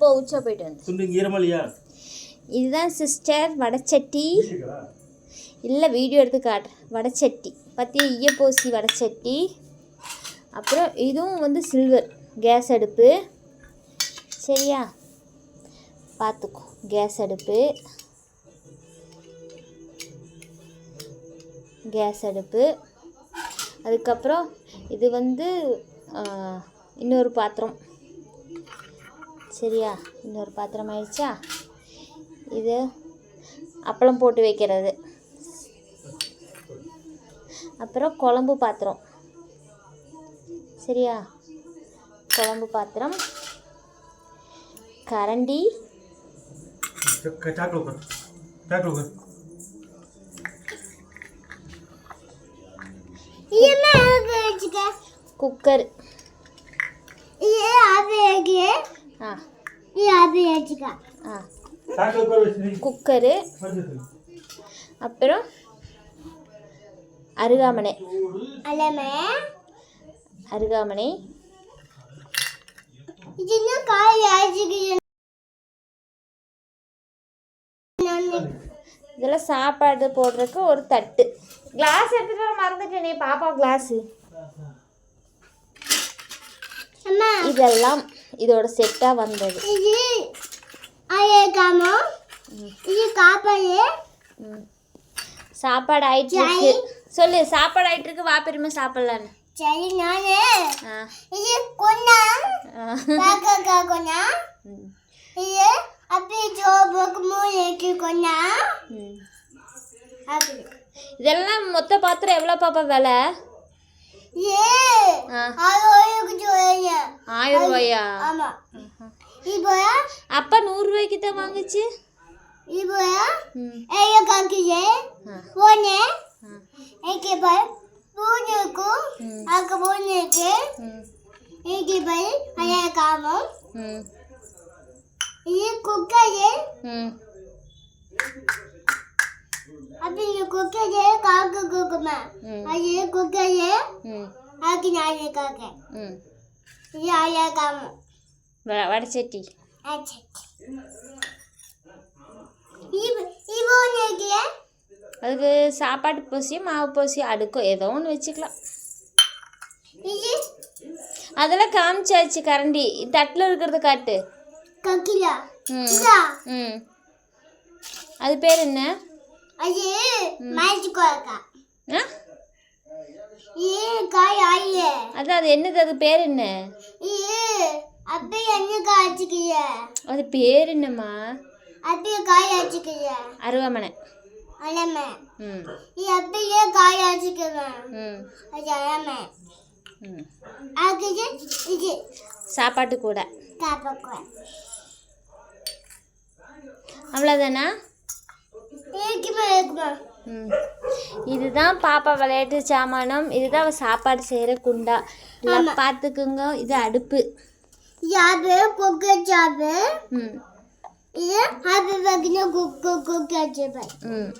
போ உச்சா போயிட்டு வந்து. துண்டு ஈரமலையா இதுதான் சிஸ்டர் வடச்சட்டி இல்லை வீடியோ எடுத்து காட்டுறேன். வடச்சட்டி பற்றிய ஈயப்போசி வடச்சட்டி அப்புறம் இதுவும் வந்து சில்வர் கேஸ் அடுப்பு. சரியா? பார்த்துக்கோ கேஸ் அடுப்பு. கேஸ் அடுப்பு. அதுக்கப்புறம் இது வந்து இன்னொரு பாத்திரம். சரியா? இன்னொரு பாத்திரம் ஆயிடுச்சா இது அப்பளம் போட்டு வைக்கிறது. அப்புறம் குழம்பு பாத்திரம். சரியா? குழம்பு பாத்திரம். கரண்டி. குக்கர். குக்கரு. அப்புறம் அருகாமனை. அருகாமனை. இதெல்லாம் சாப்பாடு போடுறதுக்கு ஒரு தட்டு. கிளாஸ் எடுத்துட்டு வர மறந்துட்டேனே பாப்பா கிளாஸு இதெல்லாம் இதோட செட்டாக வந்தது. ம். சாப்பாடு ஆயிட்டு இருக்கு சொல்லு சாப்பாடு ஆயிட்டு இருக்கு வா பெருமை சாப்பிடலான்னு. சரி நானு. இது கொண்டா. காக்கா கொண்டா. இது அப்படியே ஜோபுக்கு மூளைக்கு கொண்டா. அப்படி இதெல்லாம் மொத்த பாத்திரம் எவ்வளோ பாப்பா விலை? ஏ. ஆயிரம் ரூபாயா? ஆமா. இப்போ அப்பா நூறுரூவாய்க்கு தான் வாங்குச்சு? இப்போ ம். ஏய காக்கியே. போனே. ஏகே பாய் பூனுக்கு. அக்க பூனுக்கு ஏகே பாய் அய காமம் இது குக்கரு அப்படி குக்கரு காக்கு குக்குமா அது குக்கரு ஆக்கி நானே வடச்சட்டி அதுக்கு சாப்பாட்டு பூசி மாவு பூசி அடுக்கும் ஏதோ ஒன்று வச்சுக்கலாம். அதெல்லாம் காமிச்சாச்சு கரண்டி. தட்டில் இருக்கிறத காட்டு. ம். அது பேர் என்ன? அது மாய்ச்சி கோக்கா ஆ இது காய் ஆயே அதான் அது என்னது? அது பேர் என்ன? அது பேர் என்னம்மா? அப்படியே காய் வச்சுக்கிய அருவாமனை. அலமை ம். இது அப்படியே காய் ம். அது அலமை ம். இது. சாப்பாட்டு கூட. காப்பக்குவேன் அவ்வளோதானா இருக்குமா இருக்குமா? இதுதான் பாப்பா விளையாட்டு சாமானம். இதுதான் அவள் சாப்பாடு செய்கிற குண்டா. எல்லாம் பார்த்துக்குங்க இது அடுப்பு. ஜாபு குக்கு ஜாபு இது ஹாப்பி பக்கின குக்கு குக்கு ஜாபு ம்.